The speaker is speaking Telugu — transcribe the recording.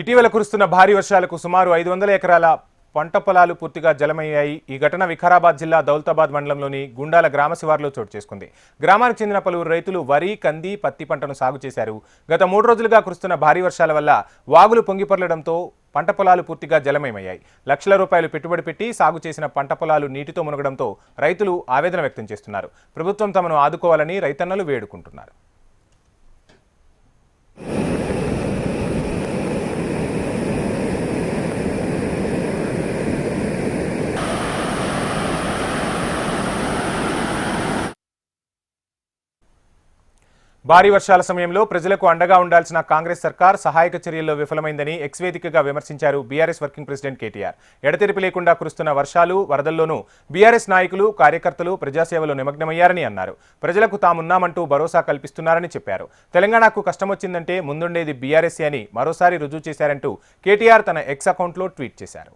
ఇటీవల కురుస్తున్న భారీ వర్షాలకు సుమారు ఐదు వందల ఎకరాల పంట పొలాలు పూర్తిగా జలమయ్యాయి. ఈ ఘటన వికారాబాద్ జిల్లా దౌలతాబాద్ మండలంలోని గుండాల గ్రామ శివార్లో చోటు చేసుకుంది. గ్రామానికి చెందిన పలువురు రైతులు వరి కంది పత్తి పంటను సాగు చేశారు. గత మూడు రోజులుగా కురుస్తున్న భారీ వర్షాల వల్ల వాగులు పొంగిపొర్లడంతో పంట పొలాలు పూర్తిగా జలమయమయ్యాయి. లక్షల రూపాయలు పెట్టుబడి పెట్టి సాగు చేసిన పంట పొలాలు నీటితో మునగడంతో రైతులు ఆవేదన వ్యక్తం చేస్తున్నారు. ప్రభుత్వం తమను ఆదుకోవాలని రైతన్నలు వేడుకుంటున్నారు. భారీ వర్షాల సమయంలో ప్రజలకు అండగా ఉండాల్సిన కాంగ్రెస్ సర్కార్ సహాయక చర్యల్లో విఫలమైందని ఎక్స్ వేదికగా విమర్శించారు బీఆర్ఎస్ వర్కింగ్ ప్రెసిడెంట్ కేటీఆర్. ఎడతెరిపి లేకుండా కురుస్తున్న వర్షాలు వరదల్లోనూ బీఆర్ఎస్ నాయకులు కార్యకర్తలు ప్రజాసేవలో నిమగ్నమయ్యారని అన్నారు. ప్రజలకు తామున్నామంటూ భరోసా కల్పిస్తున్నారని చెప్పారు. తెలంగాణకు కష్టం వచ్చిందంటే ముందుండేది బీఆర్ఎస్ అని మరోసారి రుజువు చేశారంటూ కేటీఆర్ తన ఎక్స్ అకౌంట్లో ట్వీట్ చేశారు.